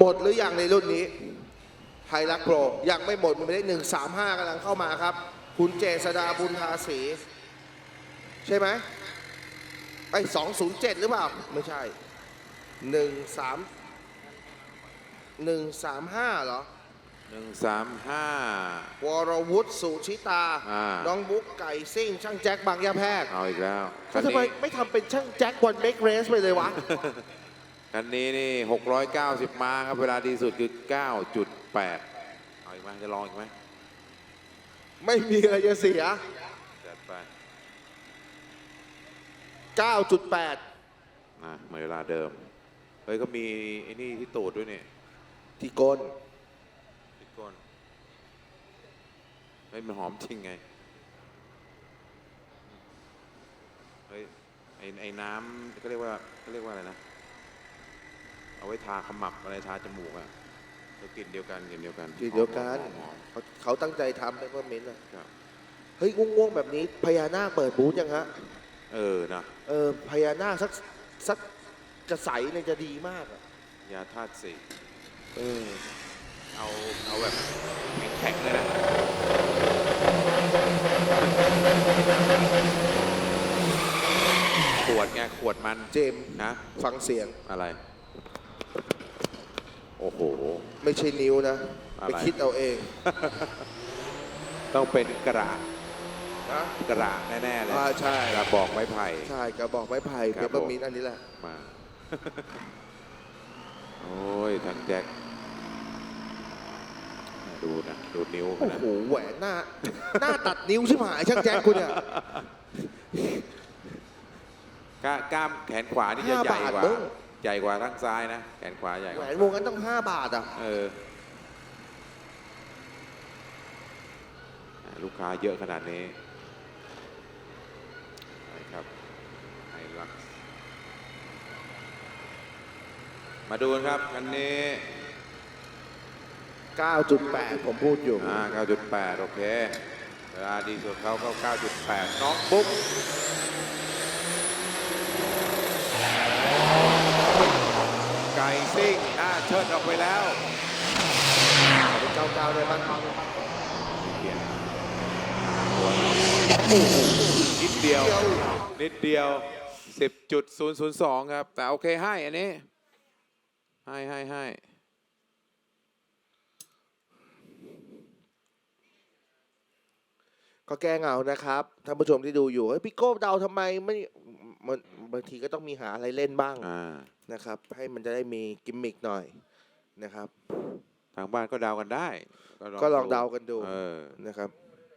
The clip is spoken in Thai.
หมดหรือยังในรุ่นนี้ไฮรักโปรยังไม่หมดมันไม่ได้หนึ่งสามห้ากำลังเข้ามาครับ คุณเจษดาบุญทาสีใช่ไหมไอ้สองศูนย์เจ็ดหรือเปล่า ไม่ใช่หนึ่งสามหนึ่งสามห้าเหรอหนึ่งสามห้าวรวุฒิสุชิตา อ่าน้องบุ๊กไก่ซิ่ง ช่างแจ็คบางยาแพรกเอาอีกแล้วแล้วทำไมไม่ทำเป็นช่างแจ็ควันเมกเรสไปเลยวะ คันนี้นี่690 ม้าครับ เวลาดีสุดคือ 9.8 เอาอีกไหมจะลองอีกไหมไม่มีอะไรจะเสีย จัดไป9.8 นะเหมือนเวลาเดิม เฮ้ยก็มีไอ้นี่ที่ตูดด้วยนี่ที่ก้นที่ก้นเฮ้ยมันหอมจริงไง เฮ้ยไอ้ไอ้น้ำก็เรียกว่าก็เรียกว่าอะไรนะเอา ไว้ทาขมับอะไรทาจมูกอะก็กลิ่นเดียวกันกลิ่นเดียวกันกลิ่นเดียวกัน หอมหอมเขาเขาตั้งใจทำเปเปอร์มินต์อะครับเฮ้ยง่วงๆแบบนี้พญานาคเปิดบูธยังฮะ เออนะเออพญานาคสักสักกระใสเนี่ยจะดีมากอะยาธาตุสี่เออเอาเอาแบบแข็งๆเลยนะขวดไงขวดมันเจมส์นะ ฟังเสียงอะไร โอ้โห ไม่ใช่นิ้วนะ อะไร ไปคิดเอาเองต้องเป็นกระนะ กระแน่ๆเลยอ่าใช่ กระบอกไม้ไผ่ ใช่กระบอกไม้ไผ่คเปรับ เปอผมร์มินต์อันนี้แหละ มา โอ้ยทั้งแจ็คดูนะ ดูนิ้วโอ้นะโหแหวนหน้า หน้าตัดนิ้วใช่ไหมช่างแจ็คคุณเนี่ยกล้ากล้ามแขนขวานี่จะห้าใหญ่กว่าบาทมึง ใหญ่กว่าข้างซ้ายนะ แขนขวาใหญ่กแหวว่านวงนั้นต้อง 5 บาทอะ เอออ่าลูกค้าเยอะขนาดนี้ไปครับไฮลักซ์มาดูกันครับอันนี้ 9.8 ผมพูดอยู่ อ่า9.8 โอเค เวลาดีสุดเขาก็ 9.8 น้องบุ๊กไก่ซิ่งหน้า เชิดออกไปแล้วเป็นเก้าๆได้บ้างเปลี่ยนนิดเดียว นิดเดียว 10.002 ครับ แต่โอเคให้อันนี้ ให้ให้ให้ก็แก้เหงานะครับท่านผู้ชมที่ดูอยู่เฮ้ยพี่โก้เดาทำไมไม่ มันบางทีก็ต้องมีหาอะไรเล่นบ้างอ่านะครับ ให้มันจะได้มีกิมมิกหน่อยนะครับ ทางบ้านก็เดากันได้ก็ลองเดากันดู เออ นะครับ